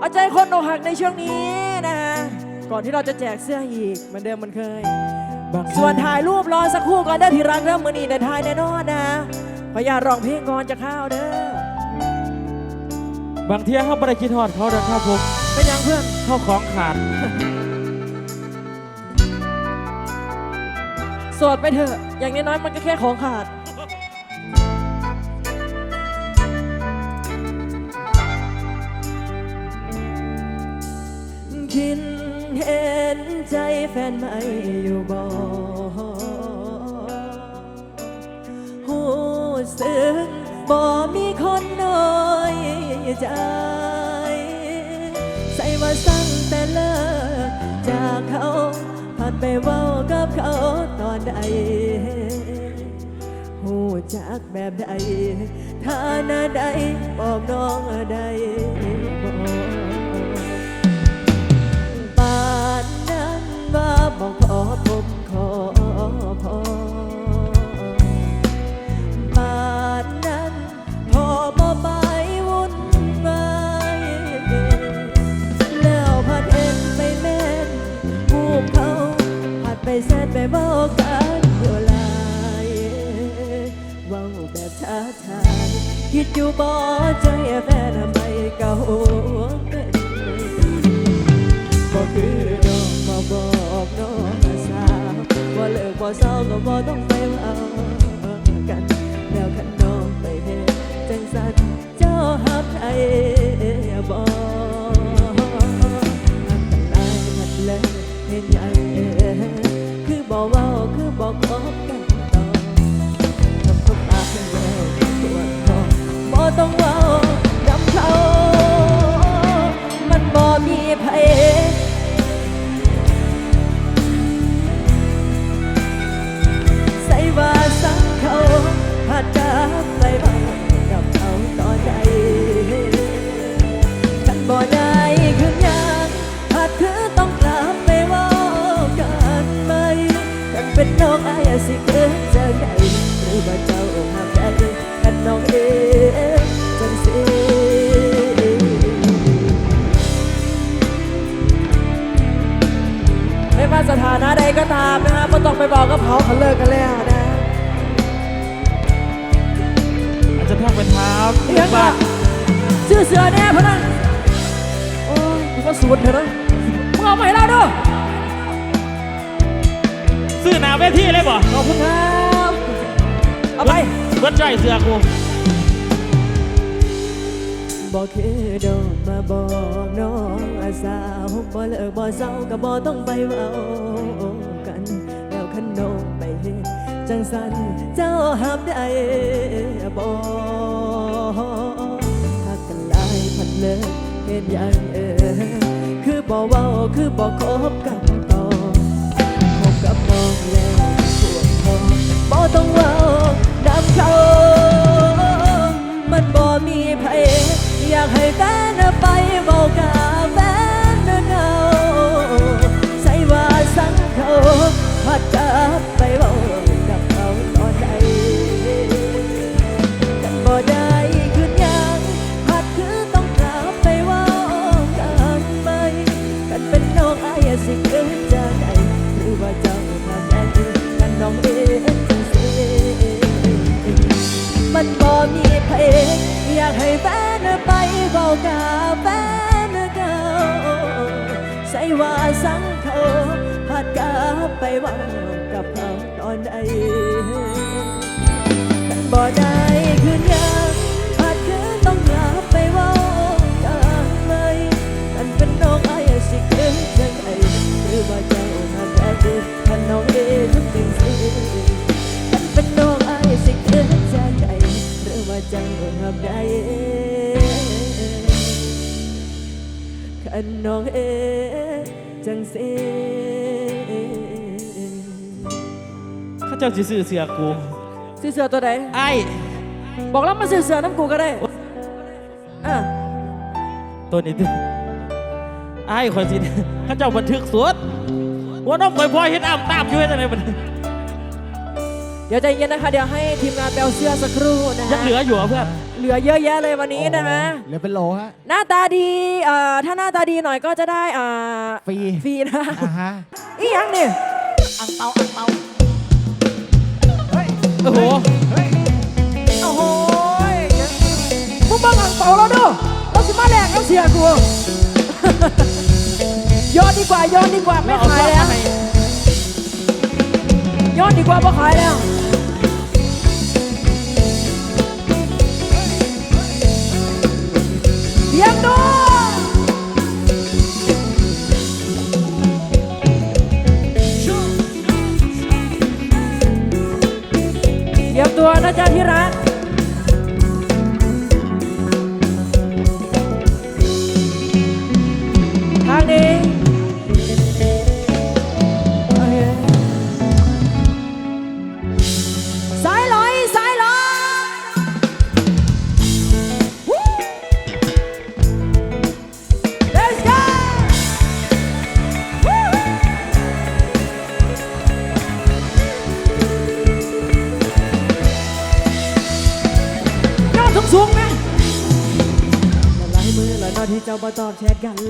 เอาใจคนอกหักในช่วงนี้นะฮะก่อนที่เราจะแจกเสื้ออีกเหมือนเดิมเหมันเคยบางส่วนถ่ายรูปรอสักครู่ก่อนได้อที่รักเริ่มมือนีในถ่ายแน่นอนนะพยาร้องเพลงก่อนจะเข้าเด้อบางเที่ยเขาไม่ได้คิดทอดเขานะครับผมเป็นยังเพื่อนเข้าของขาดโสดไปเถอะ อย่างน้อยๆมันก็แค่ของขาด แฟนไม่อยู่บ่หูสึกบ่มีคนน้อยใจ ใส่ว่าสั่งแต่เลิกจากเขาผ่านไปเว้ากับเขาตอนใดหูจักแบบใดท่าหน้าใดบอกน้องใดบ นั้นว่าบอกขอผมขอพอปานนั้นพอบ่ไปวุ่นวายแล้วพัดเอ็นไปแม่นผูกเขาพัดไปแซดไปบอกกันอยู่หลายเว้าแบบท้าทายคิดอยู่บ่ใจแฟนทำไมเก่าเป็นบ่คือ น้องสาว่าเลิกบ่เศร้าก็บ่ต้องไปเว้ากัน แล้วคันน้องไปเฮ็ดจังสันเจ้าหับใจบ่หักกันลายหัดเลยเห็นยังเอ่ยคือบ่เว้าคือบ่คบกันต่อทำทุกอาให้แล้วปวดคอบ่ต้องเว้าดำเขามันบ่มีไผ ก็ตามนะฮะก็ต้องไปบอกกับเขาเขาเลิกกันแล้วนะอาจจะทักเป็นเท้าเรียกว่าชื่อเสือแน่พะนันโอ้ยมันก็สูดเถอะนะมึงเอามาให้เราดูซื้อหนาเวทีเลยบ่ขอบคุณครับเอาไป เบิดใจเสือกู บอกคือโดนมาบอกน้องอาสาวบ่เลิกบ่เศร้าก็บ่ต้องไปเว้ากัน แล้วคันน้องไปเฮ็ดจังสันเจ้าห้ามได้บ่หักกันลายพันเลยเห็นอย่างเออคือบ่เว้าคือบ่คบกันต่อคบกับมองแล้วปวดคองบ่ต้องเว้าดำเขามันบ่มีไผ อยากให้แตนไปเบากับ นน้องเองจังสิเข้าเจ้าสิซื้อเสือกูซื้อเสือตัวไหนไอ้บอกแล้วมาซื้อเสือน้ำกูก็ได้อะตัวนี้ดิไอ้คนสิเข้าเจ้าบันทึกสวดหัวน้องปล่อยพลอยเห็นอ้ามตามอยู่ให้จังไดบัดนี้เดี๋ยวใจเย็นนะคะ เดี๋ยวให้ทีมงานแปลเสื้อสักครู่นะยังฮะเหลืออยู่เหรอเพื่อน เหลือเยอะแยะเลยวันนี้นะฮะเหลือเป็นโลฮะ หน้าตาดีเอ่อถ้าหน้าตาดีหน่อยก็จะได้อ่าฟรี ฟรีนะอ่าฮะอีหยังนี่อังเปาอังเปาเฮ้ยโอ้โหเฮ้ยโอ้โหยมึงบังอ่างเปาแล้วดูต้องสิมาแลกน้ำเสียกูย้อนดีกว่าย้อนดีกว่าไม่เอาขายซอสแล้วมาให้ย้อนดีกว่าไม่ขายแล้ว เตรียมตัวเตรียมตัวนะจ๊ะที่รัก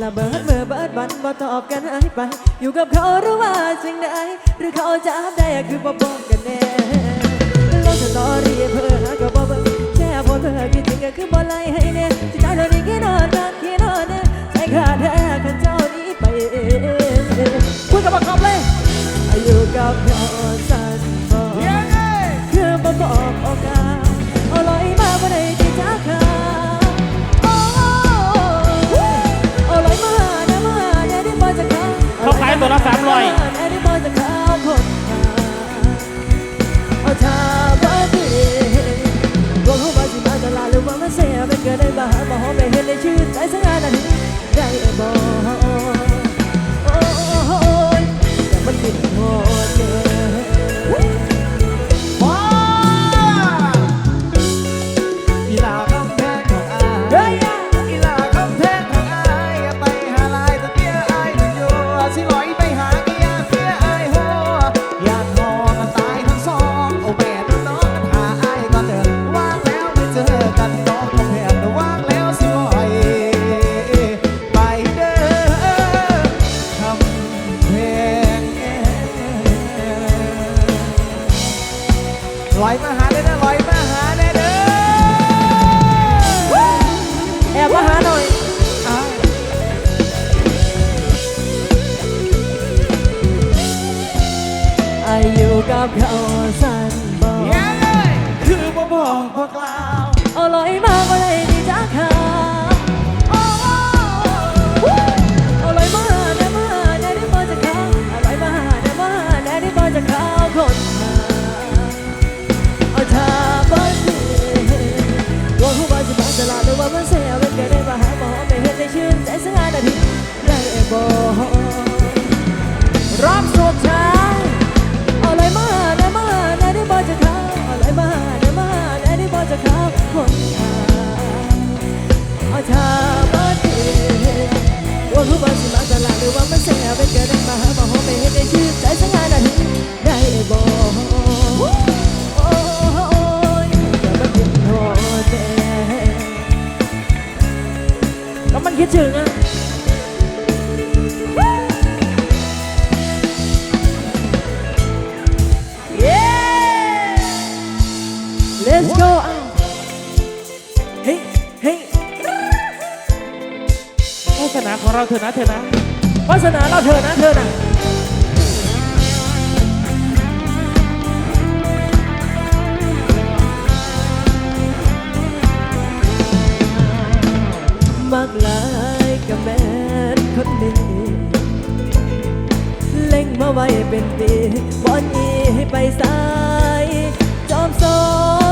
ละเบิดเมื่อเบิดวันบ่ตอบกันหายไป อยู่กับเขาหรือว่าสิ่งใดหรือเขาจะได้คือบ่บอกกันแน่ลงสตอรี่เพื่อหาก็บ่เบิ่งแค่พอเธอคิดถึงก็คือบ่ไล่ให้แน่สิใจเราดีแค่นอนกันแค่นอนแน่ใจขาดแท้คันเจ้านี้ไปเองคุยกับบักคำเลยอยู่กับเขาสั้นบ่คือบ่บอกโอกาส สามลาดหรือว่ามาเสียเป็นเกิดได้บ่หาบ่ฮอไม่เห็นในชื่นใจสง่านั้น ยุกับเขาสั้นบอกเย้เลยคือบ่บอกบ่กล่าวเอาลอยมาบ่ได้ ว่าสิมาตลาดหรือว่ามันเสียเป็นเกิดได้มาหาบ่ฮอไปเห็นได้ชื่นใจสังหารนาทีได้บ่โอ้ยอย่ามาคิดโทษแต่ก็มันคิดถึงอะ เราเถอะนะเถอนะวาสนาเราเธอนะเธอนะมักลายกับแม่นคนนี้ เล็งมาไว้เป็นปีบอนอีให้ไปสาย จอมส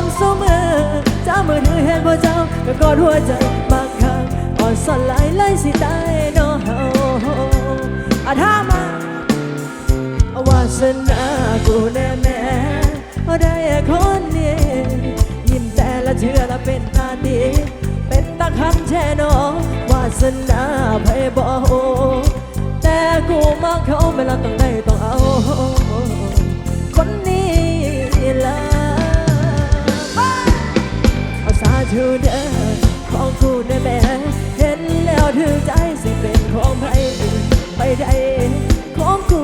มสมือจ้ามือถือเห็นพ่เจ้าก็กอดหัวใจ อนสอนหลายไล่สิตายเนอเฮาอาถามาวาสนากูแน่แน่ได้คนนี้ยิ้มแต่ละเชื่อละเป็นตาดี เป็นตาคำแช่นอวาสนาไพ่บอแต่กูมักเขาไม่ละต้องได้ต้องเอา คนนี้ละเอาสาธุเด้อของกูได้แม่ คือใจสิเป็นของใครไปได้ของกู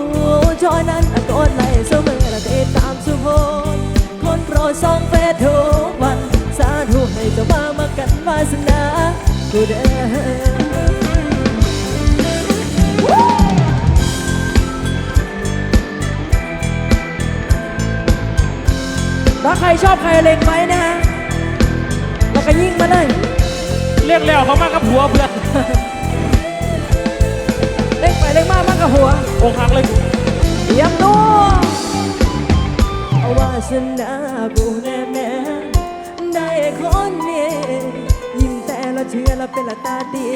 จอยนั้นตะโกนไล่เสมอและติดตามสุโพคนโปรดส่องเฟซทุกวันสาธุให้เจ้ามามากันวาสนากูเด้อถ้าใครชอบใครเล็งไว้นะฮะเราก็ยิงมาเลยเรียกแล้วเขามากับผัวเพื่อน เล็งไปเล็งมามากกับหัวอกหักเลยเตรียมตัวเอาวาสนากูแน่แม่ได้คนนี้ยิ้มแต่ละเชื่อละเป็นละตาดี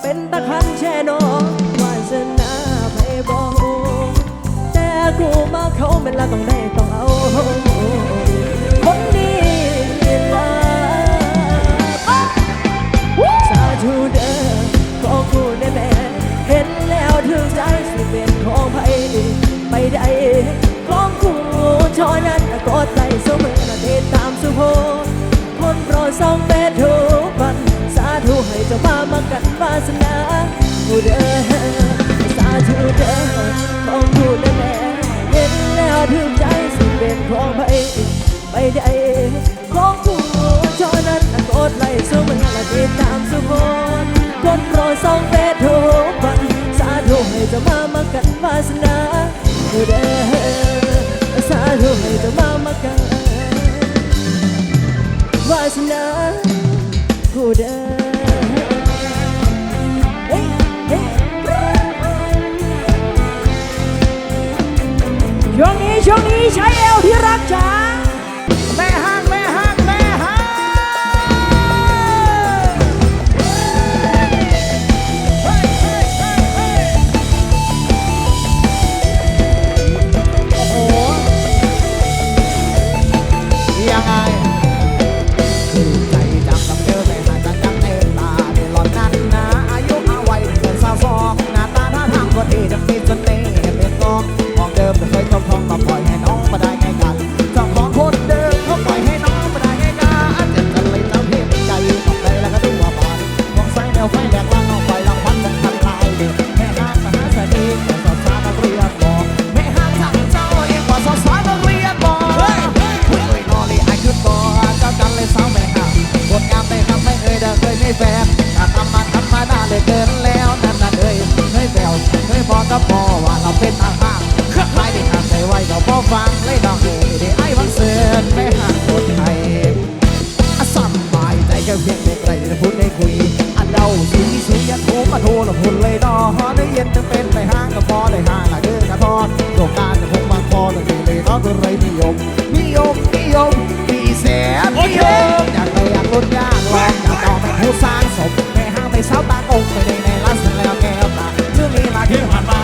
เป็นตะคันแช่นองวาสนาไปบอกแต่กูมาเขาเป็นละต้องได้ต้องเอา กูได้แม่เห็นแล้วถึงใจสิเป็นของไผไปได้ของกูชอนั้นกดไลค์เสมอและติดตามสุโพคนโปรดส่องเฟซทุกวันสาธุให้เจ้ามามากันวาสนากูเด้อสาธุเด้อของกูได้แม่เห็นแล้วถึงใจสิเป็นของไผไปได้ รดส่องเฟซทุกวันสาธุให้เจ้ามามากันวาสนาเด้อสาธุให้เจ้ามามากันวาสนากูเด้อ ช่วงนี้ช่วงนี้ใช้เอวที่รักจ๋า เราเป็นทหารไม่ได้ทำใจไว้ก็พอฟังเลยดอกเอ๋ได้ไอ้วันเสือนแม่ห้างคนไทยอะสบายใจแค่เพียงเด็กไรจะพูดได้คุย อันเดาสีสียันโทรมาโทรละพูดเลยดอได้เย็นจะเป็นไปห้างกับพอได้ห้างละเดินกระทอนโลกการจะคงบางพอตั้งแต่เลยน้องก็เลยนิยมนิยมนิยมมีแสนนิยมอยากเลยอยากลุ้นยากลองอยากเอเป็นผู้สร้างสมไม่ห้างไม่เศร้าตาองไม่ได้ในรัสแล้วแก้วตาเรื่องนี้มาที่ผ่านมา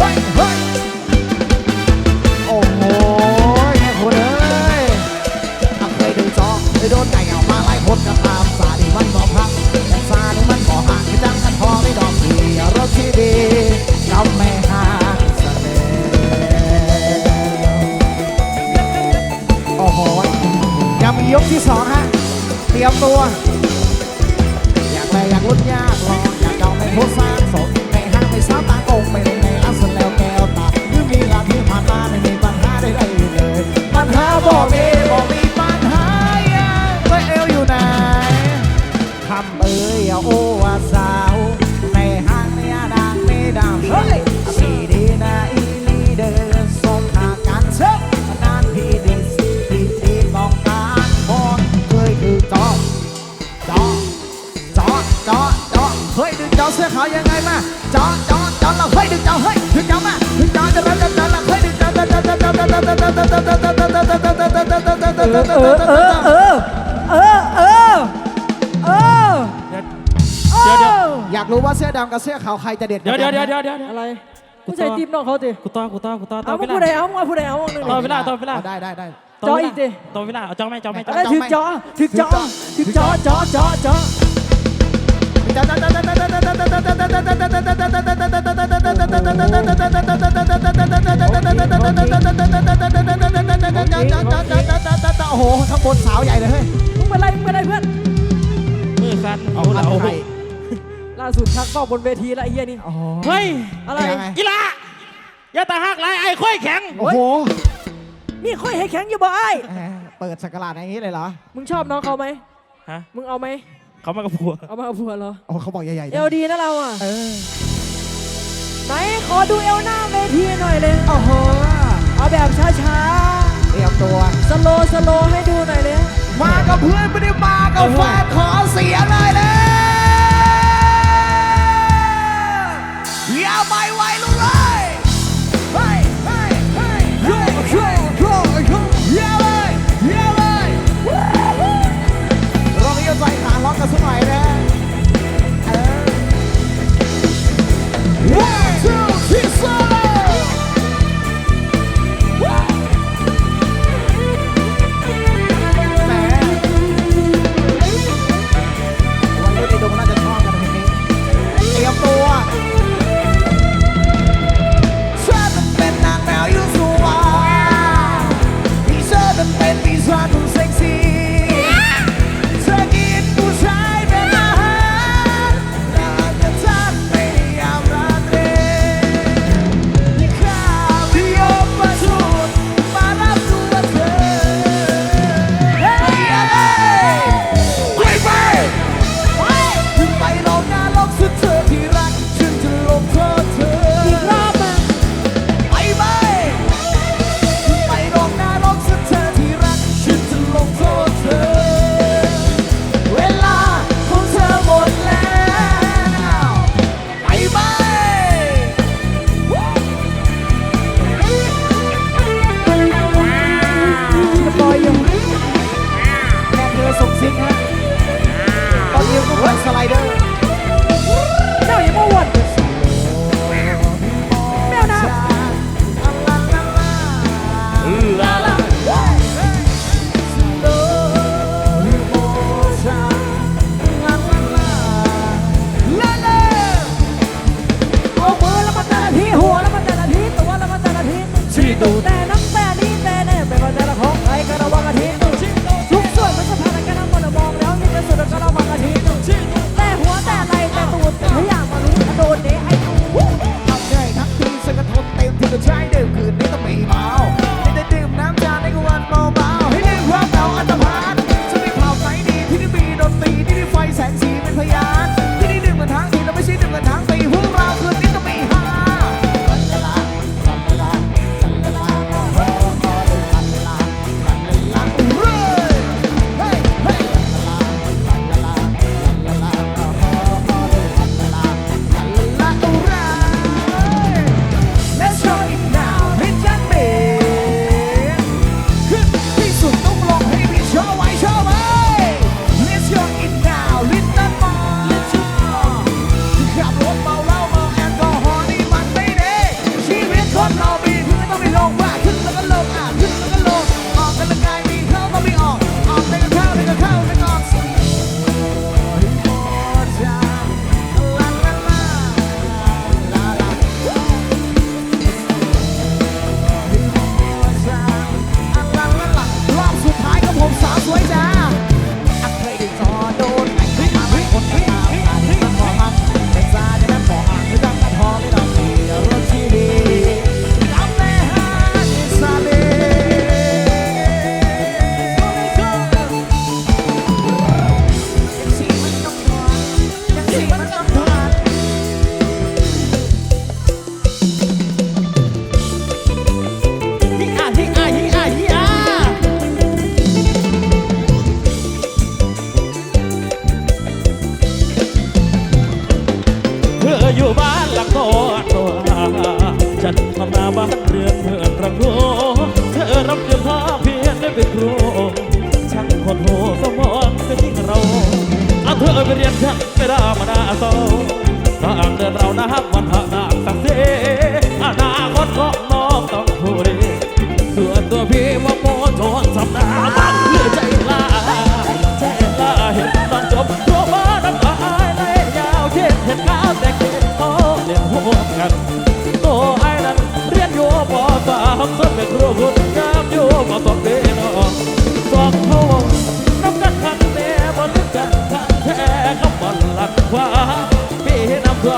ฮ้ยเฮ้ยโอ้โหแม่คุณเอ้ยถ้าเคยดูจอเคยโดนไก่เอามาไล่พดกับตามสาดีมันบอพักแต่สาดีมันบอห่างที่จังกันพอไม่ดอกดีรถที่ดีจำไม่ห่างเสน่ห์โอ้โหยังมียกที่สองฮะเตรียมตัว อยากเลยอยากลุ้นยากลองอยากเก่าไม่พูดสร้างสมไม่ห้างไม่ซ้ำตาโกงไม่ ที่ผ่านมาไม่มีปัญหาใดๆเลย ปัญหาบ่มีบ่มีปัญหาอย่างก็เอวอยู่ไหนคำเอ้ยโอ้ว่าสาว ในห้างเนี่ยดังไม่ดังเฮ้ยสีดีนะอีลีเดินสมหากันเช้านานพี่ดีสิพี่ดีต้องการพอเคยคือจอจอจอจอจอเฮ้ยดึงจอเสื้อขาวยังไงมาจอจอจอเราเฮ้ยดึงจอเฮ้ยดึงจอมา เออเออเออเออเออเออเดี๋ยวเดี๋ยวอยากรู้ว่าเสื้อดำกับเสื้อขาวใครจะเด็ดเดี๋ยวเดี๋ยวเดี๋ยวเดี๋ยวเดี๋ยวอะไรกูใส่ทีมน้องเขาติกูต่อกูต่อกูต่อต่อเอาเวผู้ใดลาเอาผู้ใดเอาหนึ่งต่อเวลาต่อเวลาได้ได้ได้ต่ออเวลาต่อเวลาเอาจ้องไหมจ้องไหมจ้องไหมถึอจ้อถึอจ้อถึงจ้อจ้อจ้อจ้อ โอ้โหข้างบนสาวใหญ่เลยเฮ้ยมึงเป็นไรมึงเป็นไรเพื่อนเมื่อสั่นเอาเรล่าสุดชักก็บนเวทีละไอ้เหี้ยนี่เฮ้ยอะไรกีฬายาตาหักไรไอ้ค่อยแข็งโอ้โหมีค่อยให้แข็งอยู่บ่ไอ้เปิดสักการะอย่างนี้เลยเหรอมึงชอบน้องเขาไหมฮะมึงเอาไหม เขามากับผัวเขามากับผัวเหรอ เอเขาบอกใหญ่ๆเอได้วดีนะเราอะไหนขอดูเอวหน้าเวทีหน่อยเลยโอ้โหเอาแบบช้าๆเตรียมตัวสโลสโลให้ดูหน่อยเลยมากับเพื่อนไม่ได้มากับแฟนขอเสียงหน่อยเลยอย่าไปไวลูกเอ้ย នធម្មតាបាត់រឿងធ្វើអត់ប្រគោធ្វើរំជើថាភៀនទៅគ្រូឆាំងខត់ហូសមនទៅទីក្រោអត់ធ្វើឲ្យរៀនឆាក់ពេលធម្មតាអសោតើអង្គទៅរោណាប់មិនអត់ណាប់តាំងទេ คนเป็นรัวคุณงามอยู่ตอกเดินออกบอกเขาน้ำกันขันแน่บ่ลึกกันขันแท้ก็บ่หลักว่าพี่น้ำเพื่อ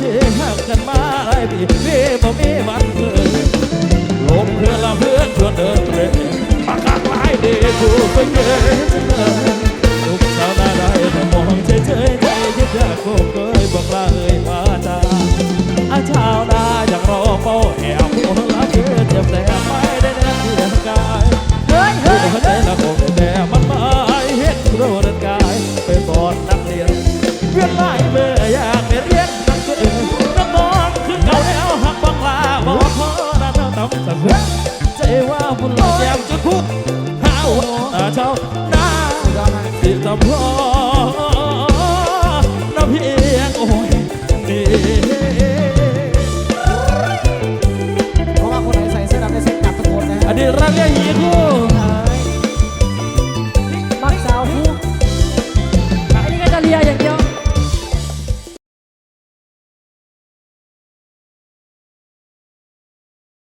ที่หักกันมาหลายปีพี่บ่มีวันเมื่อลมเพื่อละเพื่อชวนเดินเตร่ปากกาหลายดีถูกไปเกินลูกสาวหน้าได้มองเฉยๆใจยึดยากคง